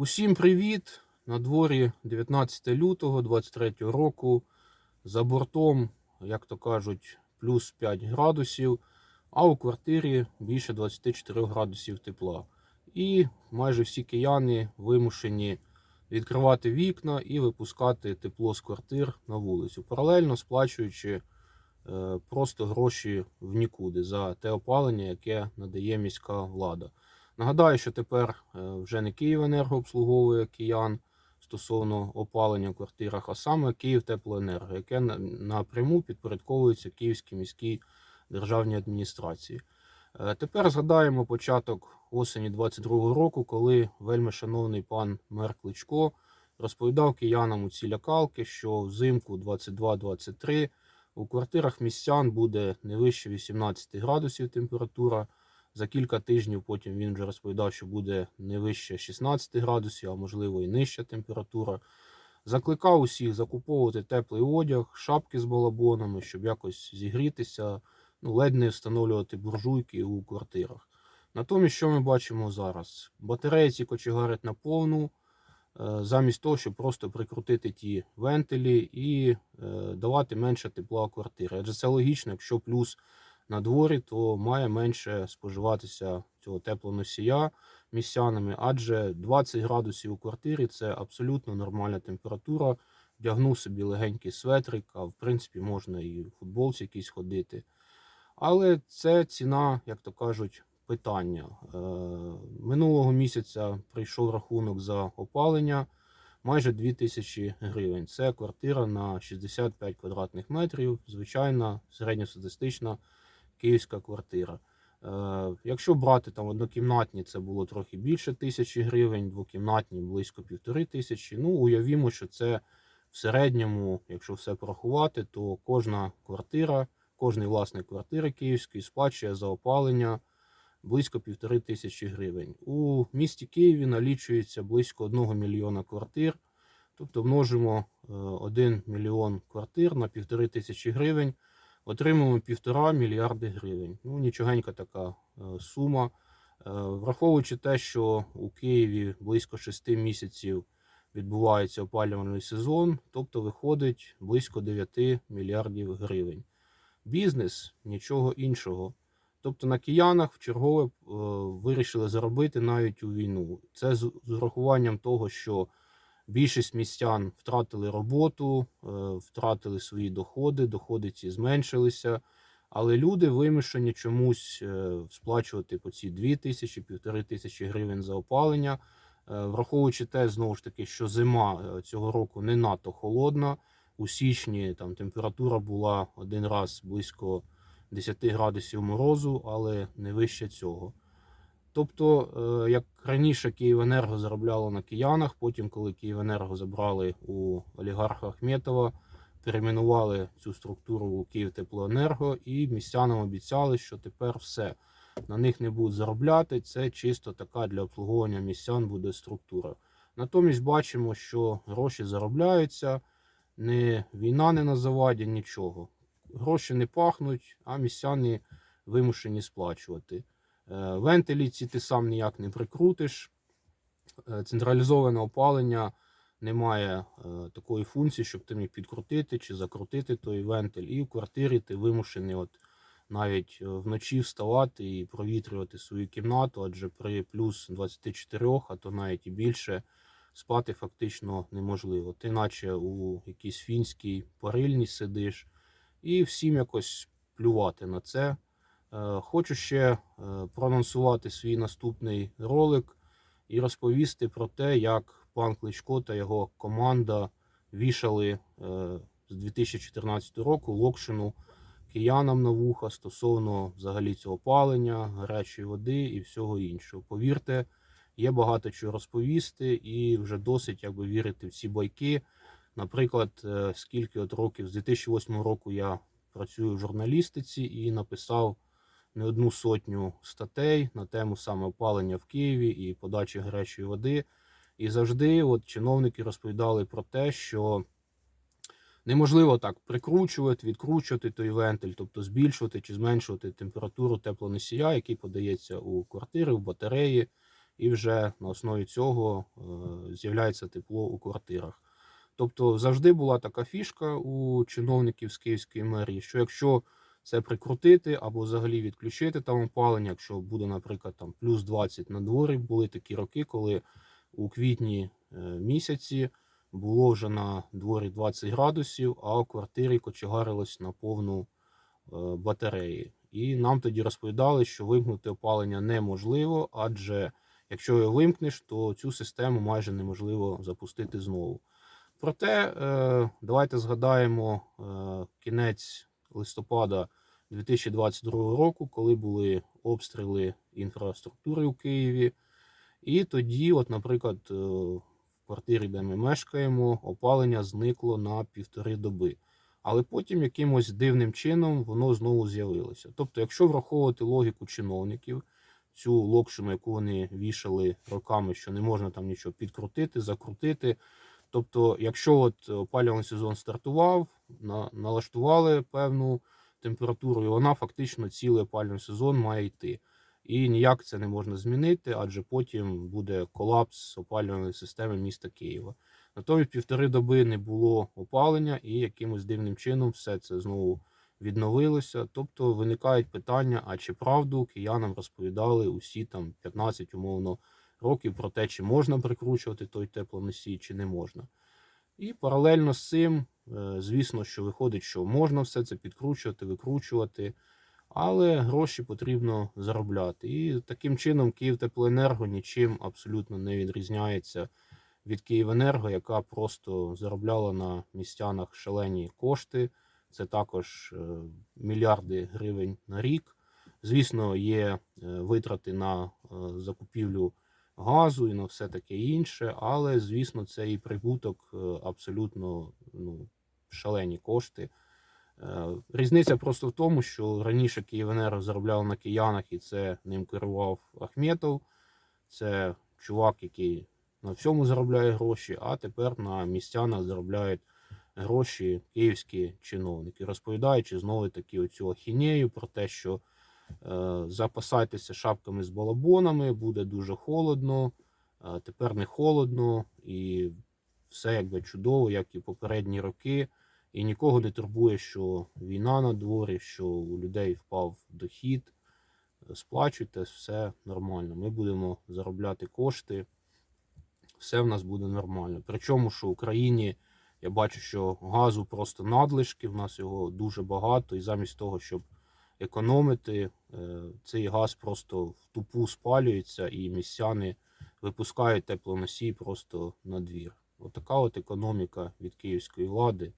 Усім привіт! На дворі 19 лютого 23 року. За бортом, як то кажуть, плюс 5 градусів, а у квартирі більше 24 градусів тепла. І майже всі кияни вимушені відкривати вікна і випускати тепло з квартир на вулицю, паралельно сплачуючи е, просто гроші в нікуди за те опалення, яке надає міська влада. Нагадаю, що тепер е, вже не Київенерго обслуговує киян стосовно опалення в квартирах, а саме Київтеплоенерго, яке напряму підпорядковується Київській міській державній адміністрації. Е, Тепер згадаємо початок осені 22-го року, коли вельми шановний пан мер Кличко розповідав киянам у ці лякалки, що взимку 22-23 у квартирах містян буде не вище 18 градусів температура. За кілька тижнів потім він вже розповідав, що буде не вище 16 градусів, а можливо і нижча температура. Закликав усіх закуповувати теплий одяг, шапки з балабонами, щоб якось зігрітися, ну, ледь не встановлювати буржуйки у квартирах. Натомість, що ми бачимо зараз? Батареї ці кочегарять на повну, е, замість того, щоб просто прикрутити ті вентилі і е, давати менше тепла в квартирі. Адже це логічно, якщо плюс на дворі, то має менше споживатися цього теплоносія містянами, адже 20 градусів у квартирі це абсолютно нормальна температура. Вдягнув собі легенький светрик, а в принципі можна і в футболці якійсь ходити. Але це ціна, як то кажуть, питання. Е, Минулого місяця прийшов рахунок за опалення майже 2000 гривень. Це квартира на 65 квадратних метрів, звичайна середньостатистична київська квартира. Е, Якщо брати там однокімнатні, це було трохи більше тисячі гривень, двокімнатні близько півтори тисячі. Ну, уявімо, що це в середньому, якщо все порахувати, то кожна квартира, кожний власник квартири київської сплачує за опалення близько півтори тисячі гривень. У місті Києві налічується близько 1 мільйона квартир. Тобто множимо е, 1 мільйон квартир на півтори тисячі гривень отримуємо півтора мільярди гривень. Ну, нічогенька така е, сума. Е, Враховуючи те, що у Києві близько 6 місяців відбувається опалювальний сезон, тобто виходить близько 9 мільярдів гривень. Бізнес нічого іншого. Тобто на киянах в чергове е, вирішили заробити навіть у війну. Це з урахуванням того, що Більшість містян втратили роботу, е, втратили свої доходи, доходи ці зменшилися. Але люди вимушені чомусь е, сплачувати по ці 2 тисячі, півтори тисячі гривень за опалення, Е, враховуючи те, знову ж таки, що зима цього року не надто холодна. У січні там температура була один раз близько 10 градусів морозу, але не вище цього. Тобто, е, як раніше Київенерго заробляло на киянах, потім, коли Київенерго забрали у олігарха Ахметова, перейменували цю структуру у Київтеплоенерго і містянам обіцяли, що тепер все на них не будуть заробляти. Це чисто така для обслуговування містян буде структура. Натомість бачимо, що гроші заробляються, не війна не на заваді, нічого. Гроші не пахнуть, а містяни вимушені сплачувати. Е, Вентилі ці ти сам ніяк не прикрутиш. Е, Централізоване опалення не має е, такої функції, щоб ти міг підкрутити чи закрутити той вентиль. І в квартирі ти вимушений от навіть вночі вставати і провітрювати свою кімнату, адже при плюс 24, а то навіть і більше, спати фактично неможливо. Ти наче у якійсь фінській парильні сидиш, і всім якось плювати на це. Е, Хочу ще е, проанонсувати свій наступний ролик і розповісти про те, як пан Кличко та його команда вішали е, з 2014 року локшину киянам на вуха стосовно взагалі цього палення, гарячої води і всього іншого. Повірте, є багато чого розповісти, і вже досить якби вірити в ці байки. Наприклад, скільки от років з 2008 року я працюю в журналістиці і написав не одну сотню статей на тему саме опалення в Києві і подачі гарячої води. І завжди от чиновники розповідали про те, що неможливо так прикручувати, відкручувати той вентиль, тобто збільшувати чи зменшувати температуру теплоносія, який подається у квартири, в батареї і вже на основі цього е, з'являється тепло у квартирах. Тобто завжди була така фішка у чиновників з Київської мерії, що якщо це прикрутити або взагалі відключити там опалення, якщо буде, наприклад, там плюс 20 на дворі, були такі роки, коли у квітні е, місяці було вже на дворі 20 градусів, а у квартирі кочегарилось на повну е, батареї. І нам тоді розповідали, що вимкнути опалення неможливо, адже якщо його вимкнеш, то цю систему майже неможливо запустити знову. Проте, е, давайте згадаємо кінець листопада 2022 року, коли були обстріли інфраструктури у Києві. І тоді, от, наприклад, е, в квартирі, де ми мешкаємо, опалення зникло на півтори доби. Але потім якимось дивним чином воно знову з'явилося. Тобто, якщо враховувати логіку чиновників, цю локшину, яку вони вішали роками, що не можна там нічого підкрутити, закрутити. Тобто, якщо от опалювальний сезон стартував, на, налаштували певну температуру, і вона фактично цілий опалювальний сезон має йти. І ніяк це не можна змінити, адже потім буде колапс опалювальної системи міста Києва. Натомість півтори доби не було опалення, і якимось дивним чином все це знову відновилося. Тобто виникають питання: а чи правду киянам розповідали усі там 15 умовно років про те, чи можна прикручувати той теплоносій, чи не можна. І паралельно з цим, е, звісно, що виходить, що можна все це підкручувати, викручувати, але гроші потрібно заробляти. І таким чином Київтеплоенерго нічим абсолютно не відрізняється від Київенерго, яка просто заробляла на містянах шалені кошти. Це також е, мільярди гривень на рік. Звісно, є е, витрати на закупівлю газу і на все таке інше, але, звісно, це і прибуток е, абсолютно ну, шалені кошти. Е, Різниця просто в тому, що раніше Київенерго заробляв на киянах, і це ним керував Ахметов. Це чувак, який на всьому заробляє гроші, а тепер на містянах заробляють гроші київські чиновники, розповідаючи знову таки оцю ахінею про те, що запасайтеся шапками з балабонами, буде дуже холодно, е, тепер не холодно, і все якби чудово, як і попередні роки. І нікого не турбує, що війна на дворі, що у людей впав дохід. Сплачуйте, все нормально. Ми будемо заробляти кошти, все в нас буде нормально. Причому, що в Україні я бачу, що газу просто надлишки, в нас його дуже багато, і замість того, щоб економити, е, цей газ просто в тупу спалюється, і містяни випускають теплоносій просто на двір. Отака от економіка від київської влади.